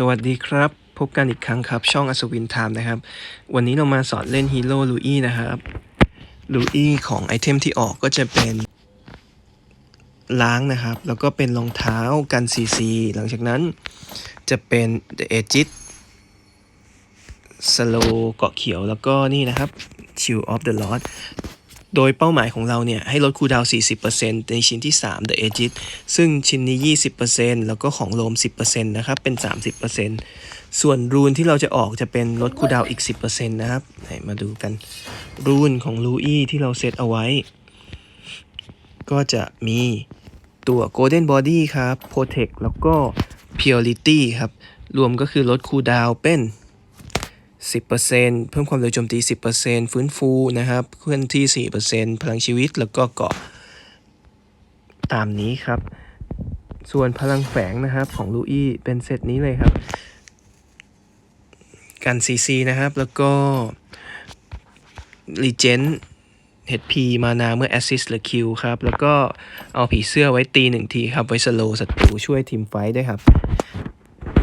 สวัสดีครับ พบกันอีกครั้งครับ ช่องอัศวินไทม์นะครับ วันนี้เรามาสอนเล่นฮีโร่ลูอี้นะครับลูอี้ของไอเทมที่ออกก็จะเป็น ล้างนะครับ แล้วก็เป็นรองเท้ากันซีซีหลังจากนั้นจะเป็น The Aegis สโลเกาะเขียวแล้วก็นี่นะครับ Shield of the Lord โดยเป้าหมายของเราเนี่ยให้ลดคูดาว 40%ในชิ้นที่ 3 The Aegis ซึ่งชิ้นนี้ 20%แล้วก็ของโลม 10%นะครับเป็น 30%ส่วนรูนที่เราจะออกจะเป็นลดคูดาวอีก 10%นะครับไหนมาดูกัน รูนของลูอี้ที่เราเซตเอาไว้ ก็จะมีตัว Golden Body ครับ Protect แล้วก็ Purity ครับ รวมก็คือลดคูดาวเป็น 10%เพิ่มความเร็วโจมตี 10%ฟื้นฟูนะครับ เคลื่อนที่ 4%พลังชีวิตแล้วก็เกาะตามนี้ครับ ส่วนพลังแฝงนะครับของลูอี้เป็นเซตนี้เลยครับ กัน CC นะครับ แล้วก็ r e g e n HP มานาเมื่อ Assist หรือ Q ครับ แล้วก็เอาผีเสื้อไว้ตีหนึ่งทีครับ ไว้สโลศัตรูช่วยทีมไฟท์ด้วยครับ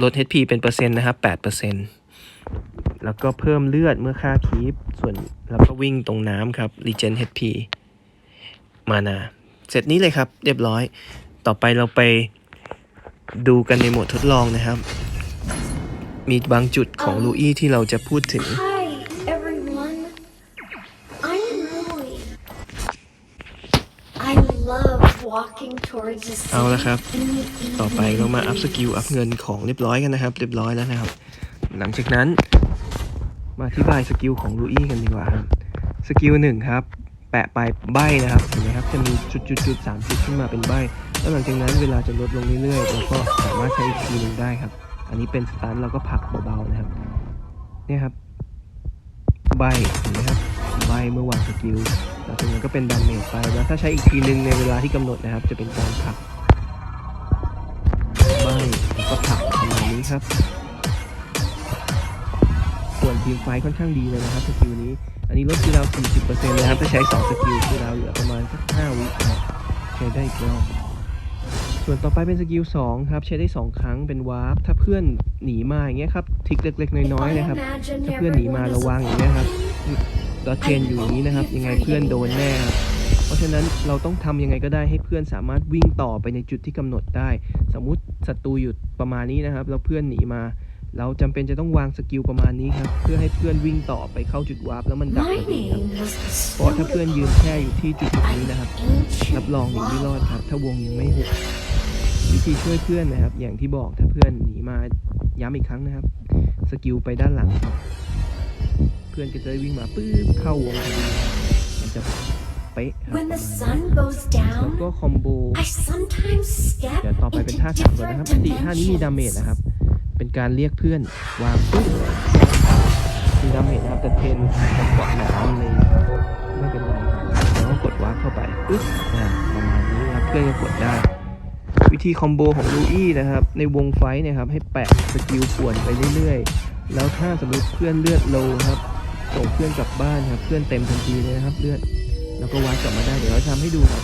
ลด HP เป็นเปอร์เซ็นต์นะครับ8% แล้วก็เพิ่มเลือดเมื่อค่าคีปส่วนแล้วก็วิ่งตรงน้ำครับ Regen HP มานา เสร็จนี้เลยครับ เรียบร้อย ต่อไปเราไปดูกันในโหมดทดลองนะครับ มีบางจุดของลูอี้ที่เราจะพูดถึง Hi, everyone. I'm Roy. I love walking towards the เอาละ city ครับ in the ต่อไป evening. เรามาอัพสกิลอัพเงินของเรียบร้อยกันนะครับ เรียบร้อยแล้วนะครับ หลังจากนั้น มาอธิบายสกิลของลูอี้กันดีกว่าครับ สกิลหนึ่งครับ แปะไปลายใบนะครับเห็นไหมครับจะมีจุดจุดจุดสามจุดขึ้นมาเป็นใบแล้วหลังจากนั้นเวลาจะลดลงเรื่อยๆเราก็สามารถใช้อีกทีหนึ่งได้ครับ อันนี้เป็นสตันเราก็ผักเบาๆนะครับเนี่ยครับใบเห็นไหมครับใบเมื่อวางสกิลหลังจากนั้นก็เป็นดาเมจไปแล้วถ้าใช้อีกทีหนึ่งในเวลาที่กำหนดนะครับ จะเป็นการผักใบแล้วก็ผักประมาณนี้ครับ ทีมไฟค่อนข้างดีเลยนะครับสกิลนี้ อันนี้ลดคูลดาวน์40%นะครับถ้าใช้ 2 สกิลคูลดาวน์เหลือประมาณสัก5วินะใช้ได้อีกรอบส่วนต่อไปเป็นสกิล2ครับใช้ได้ 2 ครั้งเป็นวาร์ปถ้าเพื่อนหนีมาอย่างเงี้ยครับทิกเล็ก ๆ น้อยๆนะครับถ้าเพื่อนหนีมาระวังอย่างเงี้ยครับดอทเทนอยู่อย่างนี้นะครับ ยังไงเพื่อนโดนแน่ครับเพราะฉะนั้นเราต้องทำยังไงก็ได้ให้เพื่อนสามารถวิ่งต่อไปในจุดที่กำหนดได้ สมมุติศัตรูอยู่ประมาณนี้นะครับ แล้วเพื่อนหนีมา เราจำเป็นจะต้องวางสกิลประมาณนี้ครับ เพื่อให้เพื่อนวิ่งต่อไปเข้าจุดวาร์ปแล้วมันดัก My พอดีครับ name was the เพราะถ้าเพื่อนยืนแค่อยู่ที่จุดจุดนี้นะครับ ancient รับรองหนีไม่รอดครับ ถ้าวงยังไม่หุบวิธีช่วยเพื่อนนะครับ อย่างที่บอกถ้าเพื่อนหนีมาย้ำอีกครั้งนะครับ สกิลไปด้านหลังครับ เพื่อนก็จะได้วิ่งมาปื๊บเข้าวงพอดีมันจะเป๊ะครับ When ประ the มาณนี้ sun goes แล้ว down, ก็คอมโบ I sometimes step เดี๋ยวต่อไปเป็น into ท่าสามก่อนนะครับอัน different ติท่านี้มีดาเมจ dimensions. นะครับเป็น การเรียกเพื่อนวางปุ๊บมีดาเมจนะครับแต่เทนกับเกาะหนามเลยไม่เป็นไรครับแล้วก็กดวาร์ปเข้าไปปึ๊บนะประมาณนี้นะครับเพื่อนก็กดได้ วิธีคอมโบของลูอี้นะครับ ในวงไฟท์เนะครับให้แปะสกิลป่วนไปเรื่อยๆ แล้วถ้าสมมติเพื่อนเลือดโลครับส่งเพื่อนกลับบ้านครับเพื่อนเต็มทันทีเลยนะครับเลือดแล้วก็วาร์ปกลับมาได้เดี๋ยวเราทำให้ดูครับ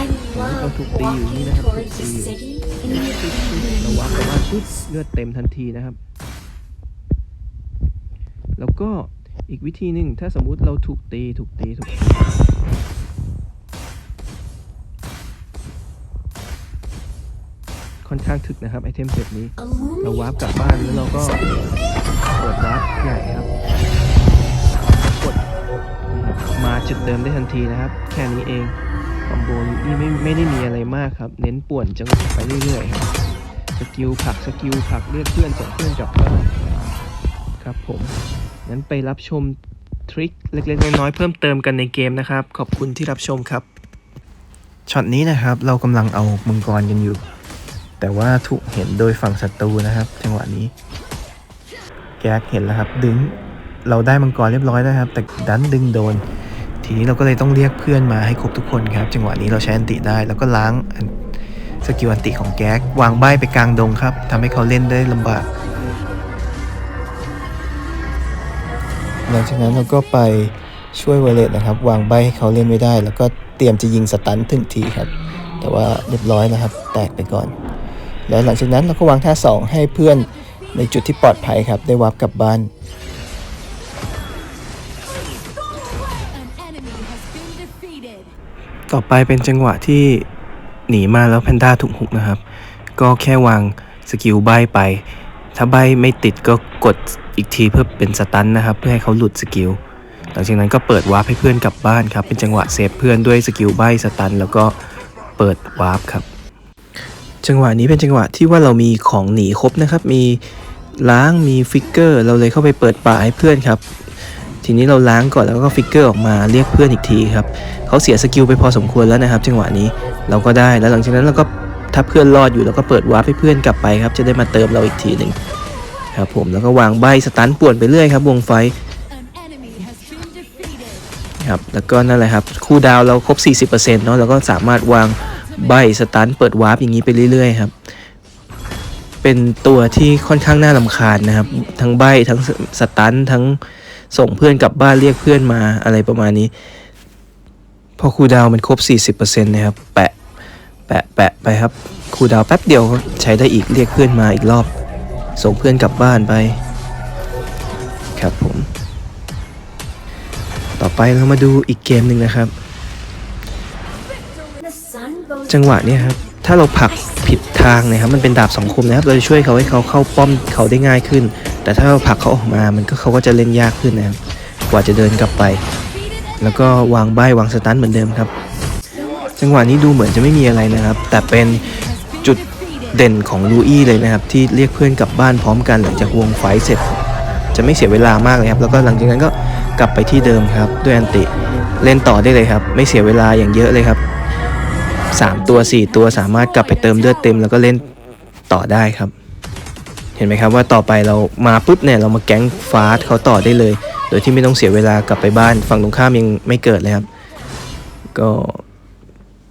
I love walking towards the city in the เรา evening วัดแต่ว่าปุ๊บเลือดเต็มทันทีนะครับ แล้วก็อีกวิธีหนึ่งถ้าสมมุติเราถูกตีถูกตีถูกตีค่อนข้างถึกนะครับไอเทมเซตนี้ เราวาร์ปกลับบ้านแล้วเราก็กดวาร์ปใหญ่ครับกดนะครับมาจุดเดิมได้ทันทีนะครับ แค่นี้เอง คอมโบนี้ไม่ไม่ได้มีอะไรมากครับ เน้นป่วนจังหวะไปเรื่อยๆครับสกิลผักสกิลผักเลือกเพื่อนส่งเพื่อนกลับบ้านครับผมงั้นไปรับชมทริคเล็กๆน้อยๆเพิ่มเติมกันในเกมนะครับ ขอบคุณที่รับชมครับช็อตนี้นะครับเรากำลังเอามังกรกันอยู่ แต่ว่าถูกเห็นโดยฝั่งศัตรูนะครับจังหวะนี้ แก๊กเห็นแล้วครับ ดึงเราได้มังกรเรียบร้อยแล้วครับ แต่ดันดึงโดน ทีนี้เราก็เลยต้องเรียกเพื่อนมาให้ครบทุกคนครับ จังหวะนี้เราใช้อันติได้แล้วก็ล้างสกิลอันติของแก๊กวางใบไปกลางดงครับทำให้เขาเล่นได้ลำบาก หลังจากนั้นเราก็ไปช่วยเวเลตนะครับ วางใบให้เขาเล่นไม่ได้ แล้วก็เตรียมจะยิงสตันถึงทีครับ แต่ว่าเรียบร้อยนะครับ แตกไปก่อน แล้วหลังจากนั้นเราก็วางท่าสองให้เพื่อนในจุดที่ปลอดภัยครับ ได้วาร์ปกลับบ้าน ต่อไปเป็นจังหวะที่หนีมาแล้วแพนด้าถูกหุกนะครับ ก็แค่วางสกิลใบไป ถ้าใบไม่ติดก็กดอีกทีเพื่อเป็นสตันนะครับ เพื่อให้เขาหลุดสกิลหลังจากนั้นก็เปิดวาร์ปให้เพื่อนกลับบ้านครับ เป็นจังหวะเซฟเพื่อนด้วยสกิลใบสตัน แล้วก็เปิดวาร์ปครับ จังหวะนี้เป็นจังหวะที่ว่าเรามีของหนีครบนะครับ มีล้างมีฟิกเกอร์ เราเลยเข้าไปเปิดป่าให้เพื่อนครับ ทีนี้เราล้างก่อนแล้วก็ฟิกเกอร์ออกมาเรียกเพื่อนอีกทีครับเขาเสียสกิลไปพอสมควรแล้วนะครับ จังหวะนี้เราก็ได้แล้วหลังจากนั้นเราก็ถ้าเพื่อนรอดอยู่เราก็เปิดวาร์ปให้เพื่อนกลับไปครับจะได้มาเติมเราอีกทีหนึ่งครับผมแล้วก็วางใบสตันป่วนไปเรื่อยครับวงไฟครับแล้วก็นั่นแหละครับคู่ดาวเราครบ 40%เนาะเราก็สามารถวางใบสตันเปิดวาร์ปอย่างนี้ไปเรื่อยๆครับเป็นตัวที่ค่อนข้างน่าลำคาญนะครับ ทั้งใบทั้งสตันทั้ง ส่งเพื่อนกลับบ้านเรียกเพื่อนมาอะไรประมาณนี้ พอคูดาวมันครบ 40%นะครับ แปะ แปะ แปะไปครับ คูดาวแป๊บเดียวใช้ได้อีกเรียกเพื่อนมาอีกรอบ ส่งเพื่อนกลับบ้านไป ครับผม ต่อไปเรามาดูอีกเกมหนึ่งนะครับ จังหวะนี้ครับ ถ้าเราผักผิดทางนะครับ มันเป็นดาบสองคมนะครับ เราจะช่วยเขาให้เขาเข้าป้อมเขาได้ง่ายขึ้น แต่ถ้าเราผลักเขาออกมามันก็เขาก็จะเล่นยากขึ้นนะครับกว่าจะเดินกลับไป แล้วก็วางใบวางสตันเหมือนเดิมครับ จังหวะนี้ดูเหมือนจะไม่มีอะไรนะครับ แต่เป็นจุดเด่นของลูอี้เลยนะครับ ที่เรียกเพื่อนกลับบ้านพร้อมกันหลังจากวงไฟเสร็จ จะไม่เสียเวลามากเลยครับ แล้วก็หลังจากนั้นก็กลับไปที่เดิมครับ ด้วยอันติเล่นต่อได้เลยครับ ไม่เสียเวลาอย่างเยอะเลยครับสามตัวสี่ตัวสามารถกลับไปเติมเลือดเต็ม แล้วก็เล่นต่อได้ครับ เห็นไหมครับว่าต่อไปเรามาปุ๊บเนี่ยเรามาแก๊งฟาสเขาต่อได้เลย โดยที่ไม่ต้องเสียเวลากลับไปบ้านฝั่งตรงข้ามยังไม่เกิดเลยครับ ก็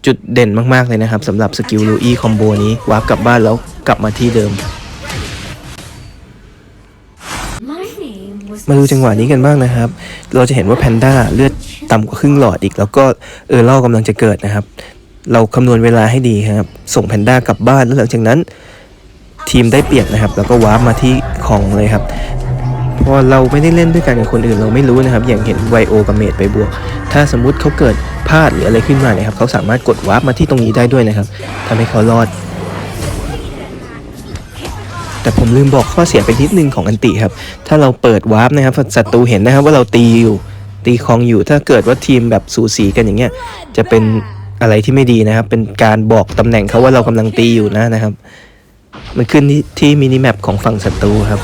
จุดเด่นมากๆเลยนะครับสำหรับสกิลลูอี้คอมโบนี้วาร์ปกลับบ้านแล้วกลับมาที่เดิม มาดูจังหวะนี้กันบ้างนะครับ เราจะเห็นว่าแพนด้าเลือดต่ำกว่าครึ่งหลอดอีก แล้วก็เออร์เล่ากำลังจะเกิดนะครับ เราคำนวณเวลาให้ดีครับ ส่งแพนด้ากลับบ้านแล้วหลังจากนั้น ทีมได้เปรียบนะครับ แล้วก็วาร์ปมาที่ของเลยครับพอเราไม่ได้เล่นด้วยกันกับคนอื่นเราไม่รู้นะครับ อย่างเห็นไวโอกับเมดไปบวก ถ้าสมมุติเขาเกิดพลาดหรืออะไรขึ้นมาเนี่ยครับเขาสามารถกดวาร์ปมาที่ตรงนี้ได้ด้วยนะครับทำให้เขารอด แต่ผมลืมบอกข้อเสียไปนิดนึงของอันติครับ ถ้าเราเปิดวาร์ปนะครับศัตรูเห็นนะครับว่าเราตีอยู่ตีคลองอยู่ถ้าเกิดว่าทีมแบบสูสีกันอย่างเงี้ยจะเป็นอะไรที่ไม่ดีนะครับ เป็นการบอกตำแหน่งเขาว่าเรากำลังตีอยู่นะนะครับ มันขึ้นที่มินิแมปของฝั่งศัตรูครับ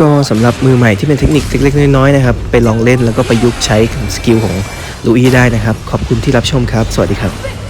ก็สำหรับมือใหม่ที่เป็นเทคนิคเล็กๆน้อยๆนะครับ ไปลองเล่นแล้วก็ประยุกต์ใช้กับสกิลของลูอี้ได้นะครับ ขอบคุณที่รับชมครับ สวัสดีครับ